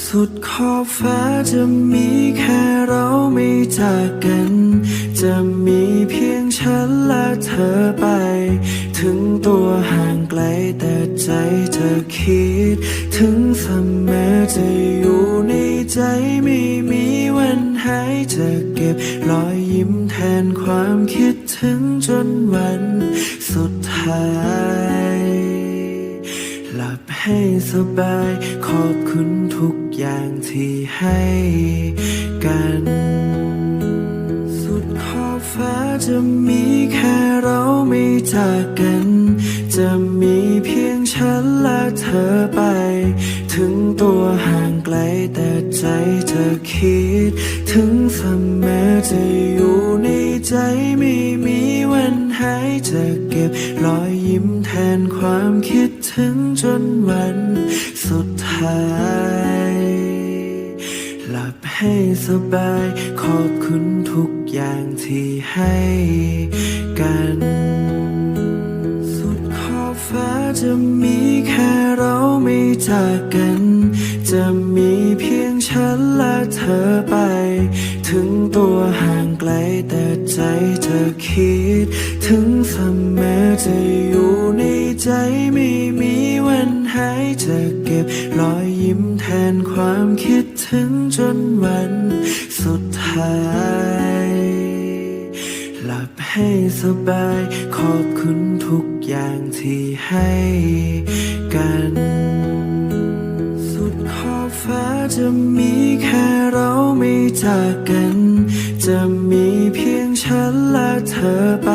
สุดขอบฟ้าจะมีแค่เราไม่จากกัน จะมีเพียงฉันและเธอไป ถึงตัวห่างไกลแต่ใจเธอคิด ถึงเสมอจะอยู่ในใจไม่มีวันหายจะเก็บรอยยิ้มแทนความคิดถึงจนวันสุดท้าย บให้สบาย ขอบคุณทุกอย่างที่ให้กัน สุดขอบฟ้าจะมีแค่เราไม่จากกัน จะมีเพียงฉันและเธอไป ถึงตัวห่างไกลแต่ใจเธอคิด ถึงเสมอจะอยู่ในใจมี จะเก็บรอยยิ้มแทนความคิดถึงจนวันสุดท้าย หลับให้สบายขอบคุณทุกอย่างที่ให้กันสุดขอบฟ้าจะมีแค่เราไม่จากกัน จะมีเพียงฉันและเธอไป ถึงตัวห่างไกลแต่ใจเธอคิด ถึงเสมอจะอยู่ในใจไม่มีวันหายจะเก็บรอยยิ้มแทนความคิดถึงจนวันสุดท้ายหลับให้สบายขอบคุณทุกอย่างที่ให้กัน จะมีแค่เราไม่จากกัน จะมีเพียงฉันและเธอไป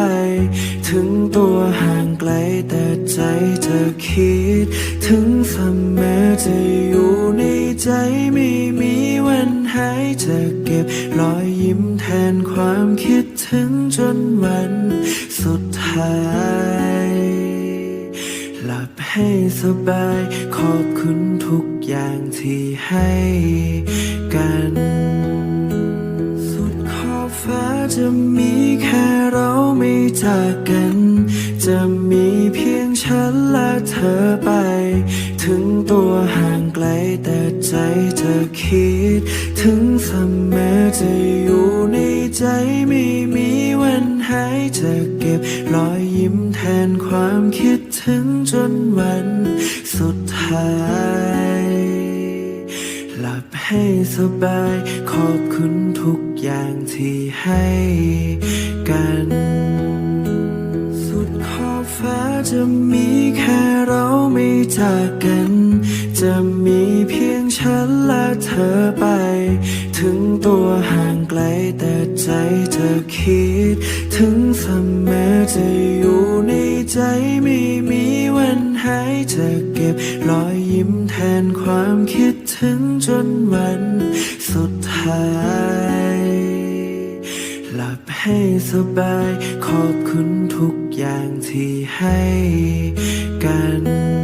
ถึงตัวห่างไกลแต่ใจเธอคิด ถึงเสมอจะอยู่ในใจไม่มีวันหายจะเก็บรอยยิ้มแทนความคิดถึงจนวันสุดท้ายหลับให้สบายขอบคุณทุก อย่างที่ให้กัน สุดขอบฟ้าจะมีแค่เราไม่จากกัน จะมีเพียงฉันและเธอไป ถึงตัวห่างไกลแต่ใจเธอคิด ถึงเสมอจะอยู่ในใจไม่มีวันหายจะเก็บรอยยิ้มแทนความคิดถึงจนวันสุดท้าย ให้สบาย ขอบคุณทุกอย่างที่ให้กัน สุดขอบฟ้าจะมีแค่เราไม่จากกัน จะมีเพียงฉันและเธอไป ถึงตัวห่างไกลแต่ใจเธอคิด ถึงเสมอจะอยู่ในใจไม่มีวันหายจะเก็บรอยยิ้มแทนความคิด จนวันสุดท้าย หลับให้สบาย ขอบคุณทุกอย่างที่ให้กัน